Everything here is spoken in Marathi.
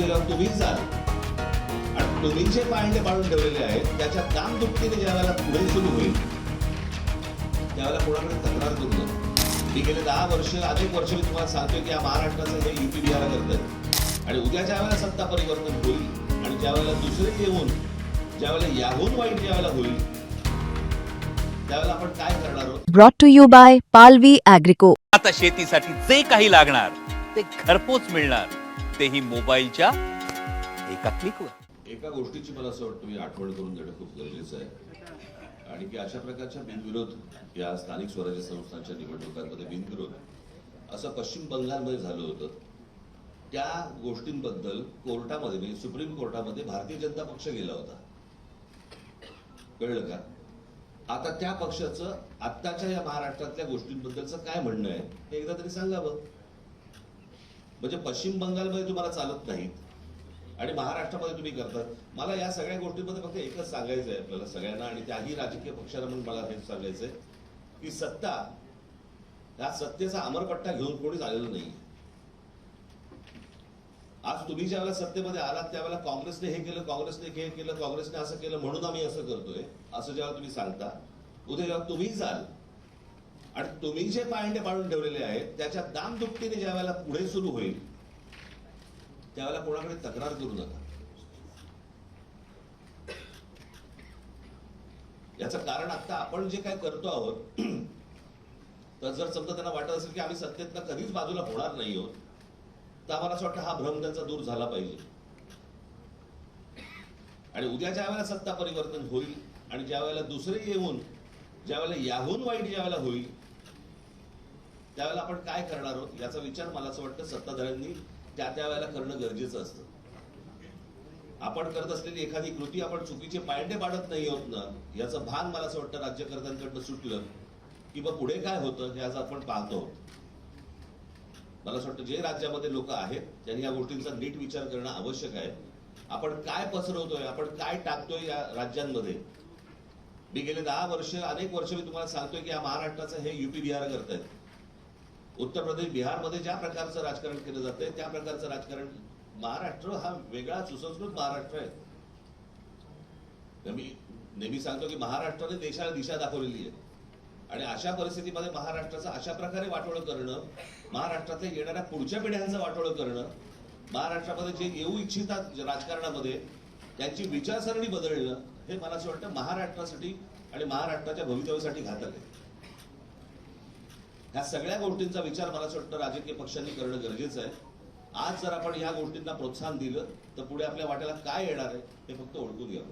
जेव्हा तुम्ही जाल आणि तुम्ही जे पायंडे पाडून ठेवलेले आहेत त्याच्या दाम दुपटीने ज्या वेळेला पुढे सुरू होईल त्यावेळेला कोणाकडे तक्रार करू नये मी गेले दहा वर्ष अनेक वर्ष मी तुम्हाला सांगतोय की या महाराष्ट्राचं हे युपी बिहार करत आणि उद्या ज्या वेळेला सत्ता परिवर्तन होईल आणि ज्या वेळेला दुसरे येऊन ज्या वेळेला याहून वाईट ज्या वेळेला होईल त्यावेळेला आपण काय करणार आहोत? Brought to you by Palvi Agrico. आता शेतीसाठी जे काही लागणार ते घरपोच मिळणार. तेही मोबाईलच्या एका क्लिकवर. एका गोष्टीची मला असं वाटतं मी आठवण करून देणं खूप गरजेचं आहे. आणि की अशा प्रकारच्या बिनविरोध या स्थानिक स्वराज्य संस्थांच्या निवडणुकांमध्ये बिनविरोध असं पश्चिम बंगालमध्ये झालं होतं. त्या गोष्टींबद्दल कोर्टामध्ये म्हणजे सुप्रीम कोर्टामध्ये भारतीय जनता पक्ष गेला होता. कळलं का? आता त्या पक्षाचं आत्ताच्या या महाराष्ट्रातल्या गोष्टींबद्दलचं काय म्हणणं आहे हे एकदा तरी सांगावं म्हणजे पश्चिम बंगालमध्ये तुम्हाला चालत नाहीत आणि महाराष्ट्रामध्ये तुम्ही करतात. मला या सगळ्या गोष्टींमध्ये फक्त एकच सांगायचं आहे आपल्याला सगळ्यांना आणि त्याही राजकीय पक्षाला म्हणून मला हेच सांगायचं आहे की सत्ता या सत्तेचा अमरपट्टा घेऊन कोणीच आलेलं नाही आज तुम्ही ज्यावेळेला सत्तेमध्ये आलात त्यावेळेला काँग्रेसने हे केलं काँग्रेसने हे केलं काँग्रेसने असं केलं म्हणून आम्ही असं करतोय असं जेव्हा तुम्ही सांगता उद्या जेव्हा तुम्ही जाल आणि तुम्ही जे पायंडे पाडून ठेवलेले आहेत त्याच्या दाम दुपटीने ज्या वेळेला पुढे सुरू होईल त्यावेळेला कोणाकडे तक्रार करू नका. याचं कारण आता आपण जे काय करतो आहोत तर जर समजा त्यांना वाटत असेल की आम्ही सत्तेतनं कधीच बाजूला होणार नाही आहोत तर आम्हाला असं वाटतं हा भ्रम त्यांचा दूर झाला पाहिजे. आणि उद्या ज्या वेळेला सत्ता परिवर्तन होईल आणि ज्या वेळेला दुसरे येऊन ज्यावेळेला याहून वाईट ज्या वेळेला होईल त्यावेळेला आपण काय करणार आहोत याचा विचार मला असं वाटतं सत्ताधाऱ्यांनी त्या त्या वेळेला करणं गरजेचं असतं. आपण करत असलेली एखादी कृती आपण चुकीचे पायंडे पाडत नाही आहोत ना याचं भान मला असं वाटतं राज्यकर्त्यांकडनं सुटलं की बा पुढे काय होतं हे आज आपण पाहतो मला असं वाटतं जे राज्यामध्ये लोक आहेत त्यांनी या गोष्टींचा नीट विचार करणं आवश्यक आहे. आपण काय पसरवतोय आपण काय टाकतोय या राज्यांमध्ये मी गेले दहा वर्ष अनेक वर्ष मी तुम्हाला सांगतोय की या महाराष्ट्राचं हे युपी बिहार करत आहेत उत्तर प्रदेश बिहारमध्ये ज्या प्रकारचं राजकारण केलं जातंय त्या प्रकारचं राजकारण महाराष्ट्र हा वेगळा सुसंस्कृत महाराष्ट्र आहे. मी नेहमी सांगतो की महाराष्ट्राने देशाला दिशा दाखवलेली आहे. आणि अशा परिस्थितीमध्ये महाराष्ट्राचं अशा प्रकारे वाटोळं करणं महाराष्ट्रातल्या येणाऱ्या पुढच्या पिढ्यांचं वाटोळं करणं महाराष्ट्रामध्ये जे येऊ इच्छितात राजकारणामध्ये त्यांची विचारसरणी बदलणं हे मला असं वाटतं महाराष्ट्रासाठी आणि महाराष्ट्राच्या भवितव्यासाठी घातक आहे. ह्या सगळ्या गोष्टींचा विचार मला असं वाटतं राजकीय पक्षांनी करणं गरजेचं आहे. आज जर आपण ह्या गोष्टींना प्रोत्साहन दिलं तर पुढे आपल्या वाट्याला काय येणार आहे हे फक्त ओळखून घ्यावं.